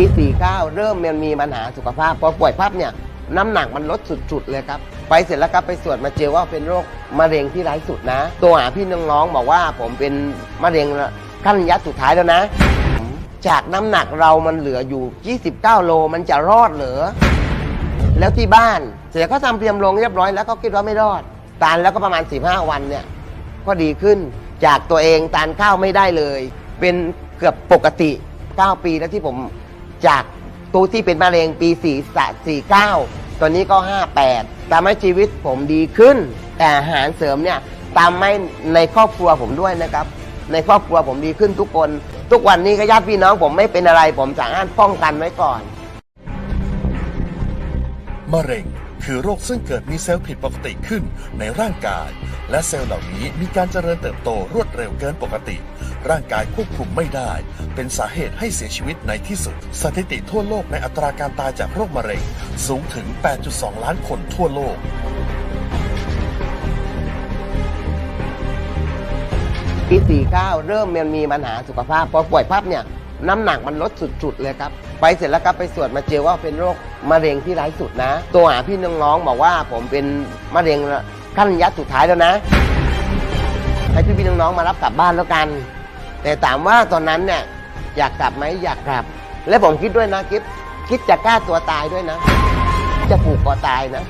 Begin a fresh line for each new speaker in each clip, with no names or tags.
ปี49 เริ่มมันมีปัญหาสุขภาพพอป่วยพับเนี่ยน้ำหนักมันลดสุดๆเลยครับ ไปเสร็จแล้วครับไปตรวจมาเจอว่าเป็นโรคมะเร็งที่ร้ายสุดนะ ตัวหาพี่น้องๆบอกว่าผมเป็นมะเร็งขั้นระยะสุดท้ายแล้วนะ จากน้ำหนักเรามันเหลืออยู่ 29 โลมันจะรอดเหรอแล้วที่บ้านเสียก็ทำเตรียมลงเรียบร้อยแล้วก็คิดว่าไม่รอด ตานแล้วก็ประมาณ 15 วันเนี่ยก็ดีขึ้นจากตัวเองตานข้าวไม่ได้เลย เป็นเกือบปกติ 9 ปีแล้วที่ผม จากตัวที่เป็นมะเร็งปี4 49 ตอนนี้ก็ 58ทำให้ชีวิตผมดีขึ้น แต่อาหารเสริมเนี่ยตามไม่ในครอบครัวผมด้วยนะครับ ในครอบครัวผมดีขึ้นทุกคน ทุกวันนี้ก็ญาติพี่น้องผมไม่เป็นอะไร ผมสามารถป้องกันไว้ก่อน
มะเร็ง คือโรคซึ่งเกิดมีเซลล์ผิดปกติขึ้นในร่างกาย และเซลล์เหล่านี้มีการเจริญเติบโตรวดเร็วเกินปกติ ร่างกายควบคุมไม่ได้ เป็นสาเหตุให้เสียชีวิตในที่สุด สถิติทั่วโลกในอัตราการตายจากโรคมะเร็งสูงถึง 8.2 ล้านคนทั่วโลก
ปี49 เริ่มมันมีปัญหาสุขภาพ พอป่วยพับเนี่ย น้ำหนักมันลดสุดๆเลยครับ ไปเสร็จแล้วครับไปตรวจมาเจอว่าเป็นโรคมะเร็งที่ร้ายสุดนะ ตัวหาพี่น้องๆบอกว่าผมเป็นมะเร็งขั้นระยะสุดท้ายแล้วนะ ให้พี่พี่ๆน้องๆมารับกลับบ้านแล้วกัน แต่ถามว่าตอนนั้นเนี่ยอยากกลับไหมอยากกลับ และผมคิดด้วยนะคิดคิดจะกล้าตัวตายด้วยนะ จะผูกคอตายนะ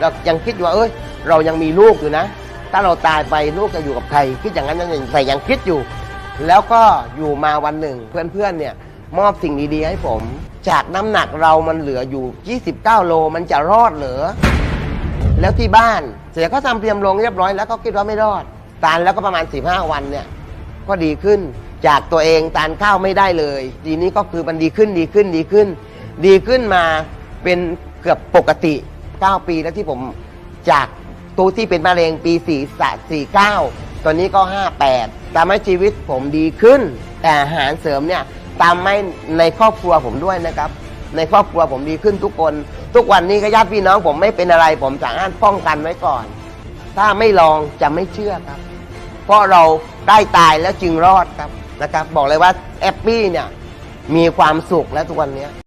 เรายังคิดว่าเอ้ยเรายังมีลูกอยู่นะ ถ้าเราตายไปลูกจะอยู่กับใคร คิดอย่างนั้นนั่นเองแต่ยังคิดอยู่ แล้วก็อยู่มาวันหนึ่ง เพื่อนๆเนี่ยมอบสิ่งดีๆให้ผม จากน้ำหนักเรามันเหลืออยู่ 29 โลมันจะรอดเหรอแล้วที่บ้านเสียก็ทำเตรียมลงเรียบร้อยแล้วก็คิดว่าไม่รอด ตานแล้วก็ประมาณ 15 วันเนี่ยก็ดีขึ้นจากตัวเองตานข้าวไม่ได้เลย ทีนี้ก็คือมันดีขึ้นดีขึ้นดีขึ้น ดีขึ้นมาเป็นเกือบปกติ 9 ปีแล้วที่ผมจากตัวที่เป็นมะเร็งปี4 49 ตอนนี้ก็ 58ทำให้ชีวิตผมดีขึ้น แต่อาหารเสริมเนี่ยตามไม่ในครอบครัวผมด้วยนะครับ ในครอบครัวผมดีขึ้นทุกคน ทุกวันนี้ก็ญาติพี่น้องผมไม่เป็นอะไร ผมสามารถป้องกันไว้ก่อน ถ้าไม่ลองจะไม่เชื่อครับ เพราะเราได้ตายแล้วจึงรอดครับนะครับ บอกเลยว่าแอปปี้เนี่ยมีความสุขแล้วทุกวันนี้